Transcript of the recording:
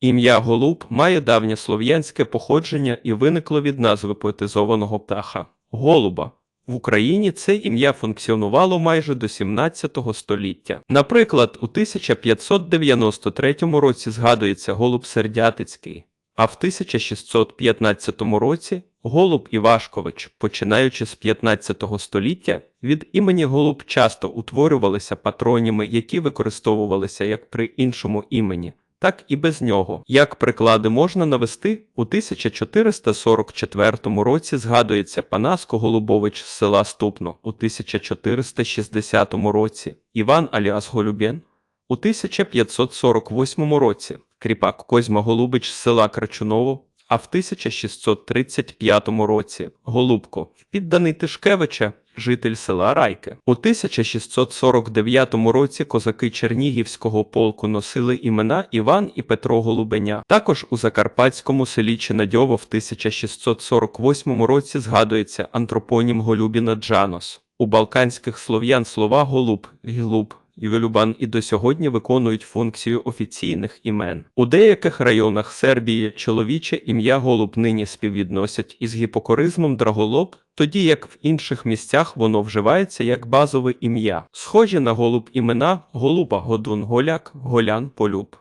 Ім'я Голуб має давнє слов'янське походження і виникло від назви поетизованого птаха голуба. В Україні це ім'я функціонувало майже до 17 століття. Наприклад, у 1593 році згадується голуб Сердятицький, а в 1615 році голуб Івашкович, починаючи з 15 століття, від імені голуб часто утворювалися патроніми, які використовувалися як при іншому імені. Так і без нього. Як приклади можна навести, у 1444 році згадується Панаско Голубович з села Ступно, у 1460 році Іван Аліас Голюбєн, у 1548 році кріпак Козьма Голубич з села Крачуново, а в 1635 році Голубко, підданий Тишкевича, житель села Райки. У 1649 році козаки Чернігівського полку носили імена Іван і Петро Голубеня. Також у закарпатському селі Чинадьово в 1648 році згадується антропонім Голюбіна Джанос. У балканських слов'ян слова голуб, глуб і Велюбан і до сьогодні виконують функцію офіційних імен. У деяких районах Сербії чоловіче ім'я голуб нині співвідносять із гіпокоризмом драголоб, тоді як в інших місцях воно вживається як базове ім'я. Схожі на голуб імена голуба, годун, голяк, голян, полюб.